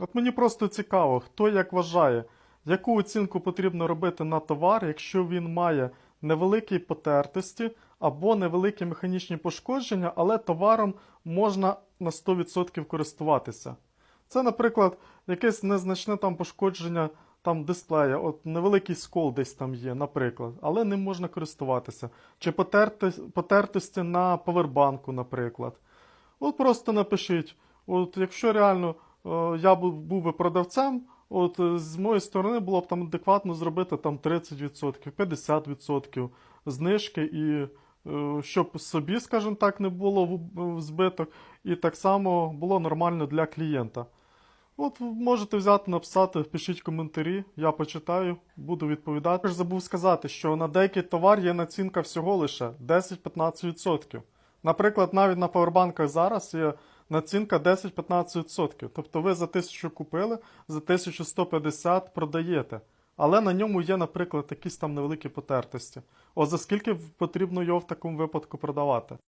От мені просто цікаво, хто як вважає, яку оцінку потрібно робити на товар, якщо він має невеликі потертості або невеликі механічні пошкодження, але товаром можна на 100% користуватися. Це, наприклад, якесь незначне там пошкодження там дисплея, от невеликий скол десь там є, наприклад, але ним можна користуватися. Чи потерти, потертості на повербанку, наприклад. От просто напишіть, от якщо реально я був би продавцем, от е, з моєї сторони було б там адекватно зробити там 30%, 50% знижки і е, щоб собі, скажімо так, не було в- збиток, і так само було нормально для клієнта. От можете взяти, написати, пишіть коментарі, я почитаю, буду відповідати. Також забув сказати, що на деякий товар є націнка всього лише 10-15%. Наприклад, навіть на павербанках зараз є націнка 10-15%. Тобто ви за 1000 купили, за 1150 продаєте. Але на ньому є, наприклад, якісь там невеликі потертості. От за скільки потрібно його в такому випадку продавати?